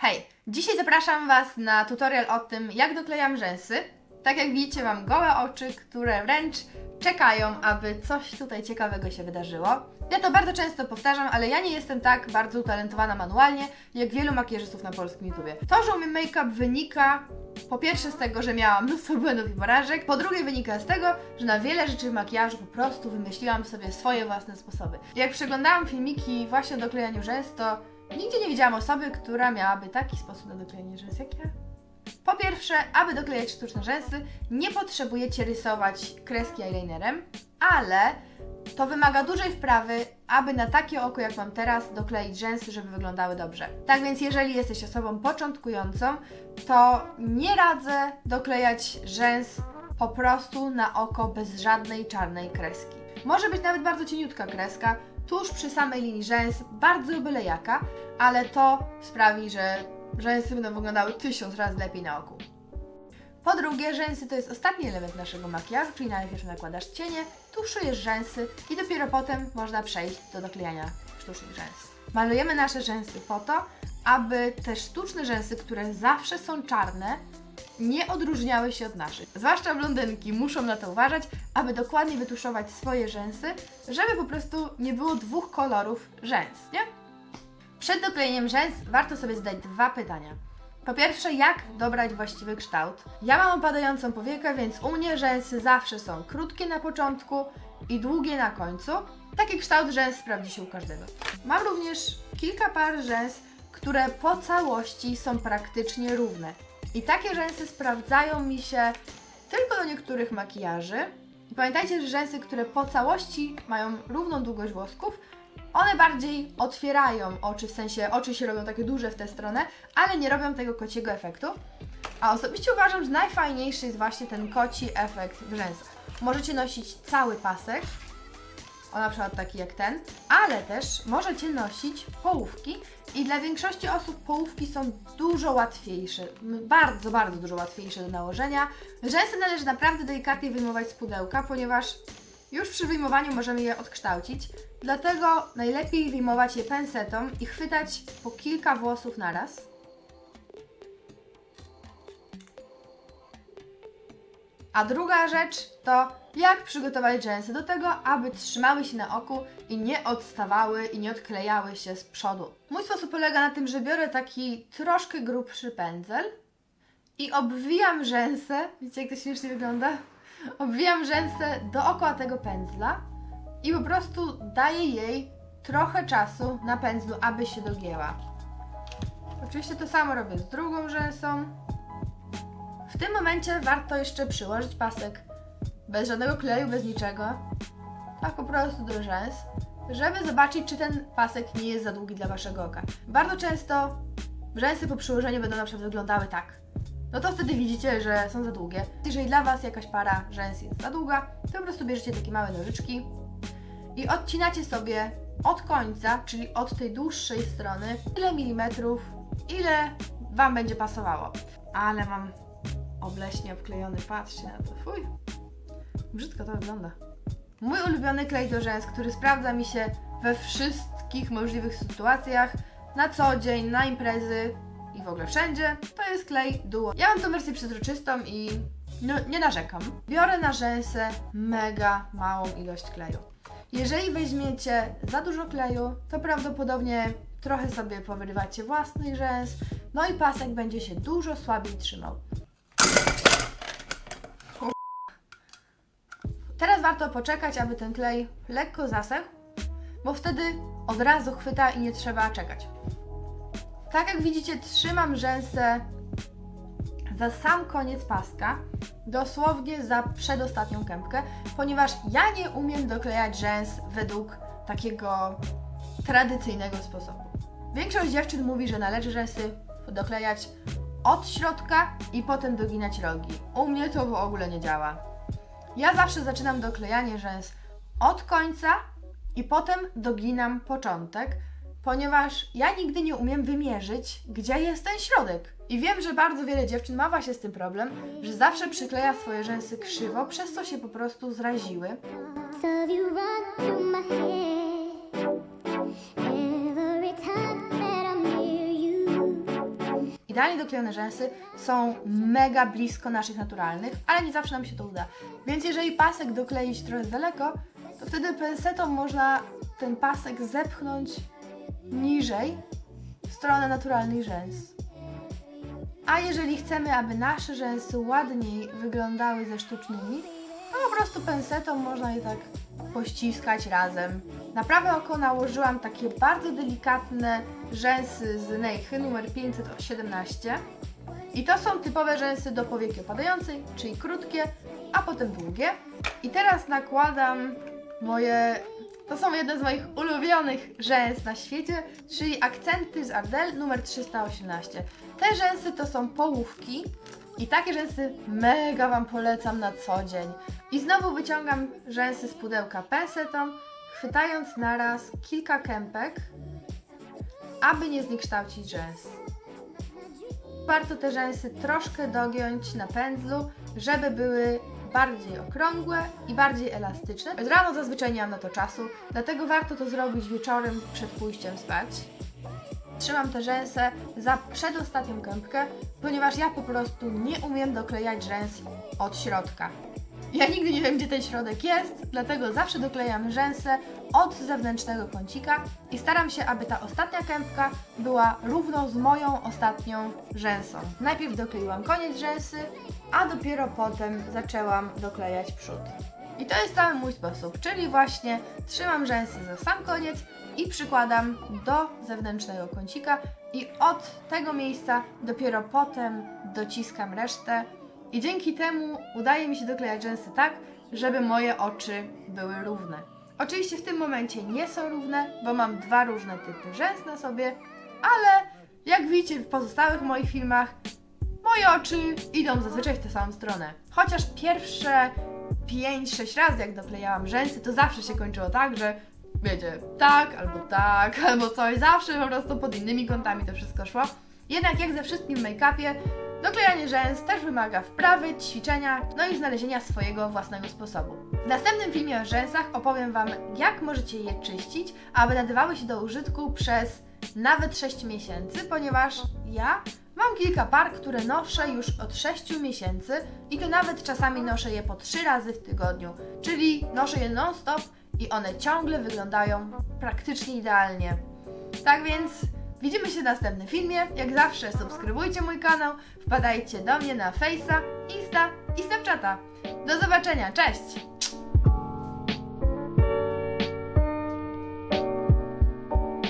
Hej, dzisiaj zapraszam Was na tutorial o tym, jak doklejam rzęsy. Tak jak widzicie, mam gołe oczy, które wręcz czekają, aby coś tutaj ciekawego się wydarzyło. Ja to bardzo często powtarzam, ale ja nie jestem tak bardzo utalentowana manualnie, jak wielu makijażystów na polskim YouTubie. To, że umiem make-up wynika po pierwsze z tego, że miałam mnóstwo błędów i porażek, po drugie wynika z tego, że na wiele rzeczy w makijażu po prostu wymyśliłam sobie swoje własne sposoby. Jak przeglądałam filmiki właśnie o doklejaniu rzęs, to nigdzie nie widziałam osoby, która miałaby taki sposób na doklejanie rzęs jak ja. Po pierwsze, aby doklejać sztuczne rzęsy, nie potrzebujecie rysować kreski eyelinerem, ale to wymaga dużej wprawy, aby na takie oko jak mam teraz dokleić rzęsy, żeby wyglądały dobrze. Tak więc jeżeli jesteś osobą początkującą, to nie radzę doklejać rzęs po prostu na oko bez żadnej czarnej kreski. Może być nawet bardzo cieniutka kreska, tuż przy samej linii rzęs, bardzo byle jaka, ale to sprawi, że rzęsy będą wyglądały tysiąc razy lepiej na oku. Po drugie, rzęsy to jest ostatni element naszego makijażu, czyli najpierw nakładasz cienie, tuszujesz rzęsy i dopiero potem można przejść do doklejania sztucznych rzęs. Malujemy nasze rzęsy po to, aby te sztuczne rzęsy, które zawsze są czarne, nie odróżniały się od naszych. Zwłaszcza blondynki muszą na to uważać, aby dokładnie wytuszować swoje rzęsy, żeby po prostu nie było dwóch kolorów rzęs, nie? Przed doklejeniem rzęs warto sobie zadać dwa pytania. Po pierwsze, jak dobrać właściwy kształt? Ja mam opadającą powiekę, więc u mnie rzęsy zawsze są krótkie na początku i długie na końcu. Taki kształt rzęs sprawdzi się u każdego. Mam również kilka par rzęs, które po całości są praktycznie równe. I takie rzęsy sprawdzają mi się tylko do niektórych makijaży. I pamiętajcie, że rzęsy, które po całości mają równą długość włosków, one bardziej otwierają oczy, w sensie oczy się robią takie duże w tę stronę, ale nie robią tego kociego efektu. A osobiście uważam, że najfajniejszy jest właśnie ten koci efekt w rzęsach. Możecie nosić cały pasek, o na przykład taki jak ten, ale też możecie nosić połówki i dla większości osób połówki są dużo łatwiejsze, bardzo, bardzo dużo łatwiejsze do nałożenia. Rzęsy należy naprawdę delikatnie wyjmować z pudełka, ponieważ już przy wyjmowaniu możemy je odkształcić, dlatego najlepiej wyjmować je pensetą i chwytać po kilka włosów naraz. A druga rzecz to jak przygotować rzęsy do tego, aby trzymały się na oku i nie odstawały i nie odklejały się z przodu. Mój sposób polega na tym, że biorę taki troszkę grubszy pędzel i obwijam rzęsę. Widzicie, jak to śmiesznie wygląda? Obwijam rzęsę dookoła tego pędzla i po prostu daję jej trochę czasu na pędzlu, aby się dogięła. Oczywiście to samo robię z drugą rzęsą. W tym momencie warto jeszcze przyłożyć pasek bez żadnego kleju, bez niczego. Tak po prostu do rzęs, żeby zobaczyć, czy ten pasek nie jest za długi dla Waszego oka. Bardzo często rzęsy po przyłożeniu będą na przykład wyglądały tak. No to wtedy widzicie, że są za długie. Jeżeli dla Was jakaś para rzęs jest za długa, to po prostu bierzecie takie małe nożyczki i odcinacie sobie od końca, czyli od tej dłuższej strony, ile milimetrów, ile Wam będzie pasowało. Ale mam obleśnie obklejony, patrzcie na to, fuj. Brzydko to wygląda. Mój ulubiony klej do rzęs, który sprawdza mi się we wszystkich możliwych sytuacjach, na co dzień, na imprezy i w ogóle wszędzie, to jest klej Duo. Ja mam tą wersję przezroczystą i no, nie narzekam. Biorę na rzęsy mega małą ilość kleju. Jeżeli weźmiecie za dużo kleju, to prawdopodobnie trochę sobie powyrywacie własnych rzęs, no i pasek będzie się dużo słabiej trzymał. Teraz warto poczekać, aby ten klej lekko zasechł, bo wtedy od razu chwyta i nie trzeba czekać. Tak jak widzicie, trzymam rzęsę za sam koniec paska, dosłownie za przedostatnią kępkę, ponieważ ja nie umiem doklejać rzęs według takiego tradycyjnego sposobu. Większość dziewczyn mówi, że należy rzęsy doklejać od środka i potem doginać rogi. U mnie to w ogóle nie działa. Ja zawsze zaczynam doklejanie rzęs od końca i potem doginam początek, ponieważ ja nigdy nie umiem wymierzyć, gdzie jest ten środek. I wiem, że bardzo wiele dziewczyn ma właśnie z tym problem, że zawsze przykleja swoje rzęsy krzywo, przez co się po prostu zraziły. Idealnie doklejone rzęsy są mega blisko naszych naturalnych, ale nie zawsze nam się to uda. Więc jeżeli pasek dokleić trochę daleko, to wtedy pensetą można ten pasek zepchnąć niżej w stronę naturalnych rzęs. A jeżeli chcemy, aby nasze rzęsy ładniej wyglądały ze sztucznymi, to po prostu pensetą można je tak pościskać razem. Na prawe oko nałożyłam takie bardzo delikatne rzęsy z Neichy numer 517. I to są typowe rzęsy do powieki opadającej, czyli krótkie, a potem długie. I teraz nakładam moje. To są jedne z moich ulubionych rzęs na świecie, czyli akcenty z Ardell numer 318. Te rzęsy to są połówki i takie rzęsy mega Wam polecam na co dzień. I znowu wyciągam rzęsy z pudełka pensetą, chwytając naraz kilka kępek, aby nie zniekształcić rzęs. Warto te rzęsy troszkę dogiąć na pędzlu, żeby były bardziej okrągłe i bardziej elastyczne. Rano zazwyczaj nie mam na to czasu, dlatego warto to zrobić wieczorem przed pójściem spać. Trzymam tę rzęsę za przedostatnią kępkę, ponieważ ja po prostu nie umiem doklejać rzęs od środka. Ja nigdy nie wiem, gdzie ten środek jest, dlatego zawsze doklejam rzęsę od zewnętrznego kącika i staram się, aby ta ostatnia kępka była równo z moją ostatnią rzęsą. Najpierw dokleiłam koniec rzęsy, a dopiero potem zaczęłam doklejać przód. I to jest cały mój sposób, czyli właśnie trzymam rzęsy za sam koniec i przykładam do zewnętrznego kącika i od tego miejsca dopiero potem dociskam resztę i dzięki temu udaje mi się doklejać rzęsy tak, żeby moje oczy były równe. Oczywiście w tym momencie nie są równe, bo mam dwa różne typy rzęs na sobie, ale jak widzicie w pozostałych moich filmach, moje oczy idą zazwyczaj w tę samą stronę. Chociaż pierwsze 5-6 razy jak doklejałam rzęsy, to zawsze się kończyło tak, że wiecie, tak, albo tak, albo coś, zawsze po prostu pod innymi kątami to wszystko szło. Jednak jak ze wszystkim w make-upie, doklejanie rzęs też wymaga wprawy, ćwiczenia, no i znalezienia swojego własnego sposobu. W następnym filmie o rzęsach opowiem Wam, jak możecie je czyścić, aby nadawały się do użytku przez nawet 6 miesięcy, ponieważ ja mam kilka par, które noszę już od 6 miesięcy i to nawet czasami noszę je po 3 razy w tygodniu, czyli noszę je non-stop i one ciągle wyglądają praktycznie idealnie. Tak więc widzimy się w następnym filmie. Jak zawsze subskrybujcie mój kanał, wpadajcie do mnie na Face'a, Insta i Snapchata. Do zobaczenia, cześć!